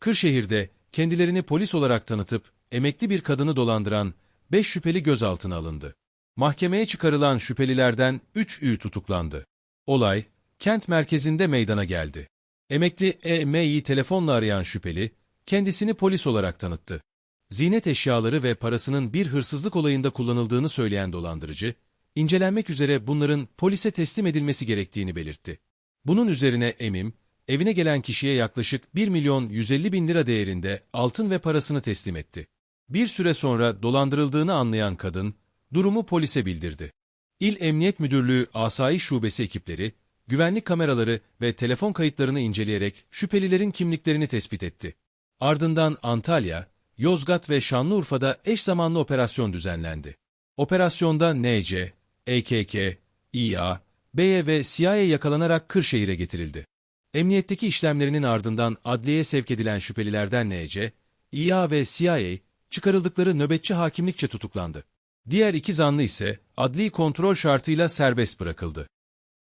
Kırşehir'de kendilerini polis olarak tanıtıp emekli bir kadını dolandıran 5 şüpheli gözaltına alındı. Mahkemeye çıkarılan şüphelilerden 3 ü tutuklandı. Olay, kent merkezinde meydana geldi. Emekli E.M.'yi telefonla arayan şüpheli, kendisini polis olarak tanıttı. Ziynet eşyaları ve parasının bir hırsızlık olayında kullanıldığını söyleyen dolandırıcı, incelenmek üzere bunların polise teslim edilmesi gerektiğini belirtti. Bunun üzerine Emim, evine gelen kişiye yaklaşık 1 milyon 150 bin lira değerinde altın ve parasını teslim etti. Bir süre sonra dolandırıldığını anlayan kadın, durumu polise bildirdi. İl Emniyet Müdürlüğü Asayiş Şubesi ekipleri, güvenlik kameraları ve telefon kayıtlarını inceleyerek şüphelilerin kimliklerini tespit etti. Ardından Antalya, Yozgat ve Şanlıurfa'da eş zamanlı operasyon düzenlendi. Operasyonda NC, EKK, İA, BE ve CIA yakalanarak Kırşehir'e getirildi. Emniyetteki işlemlerinin ardından adliyeye sevk edilen şüphelilerden NC, İA ve CIA çıkarıldıkları nöbetçi hakimlikçe tutuklandı. Diğer iki zanlı ise adli kontrol şartıyla serbest bırakıldı.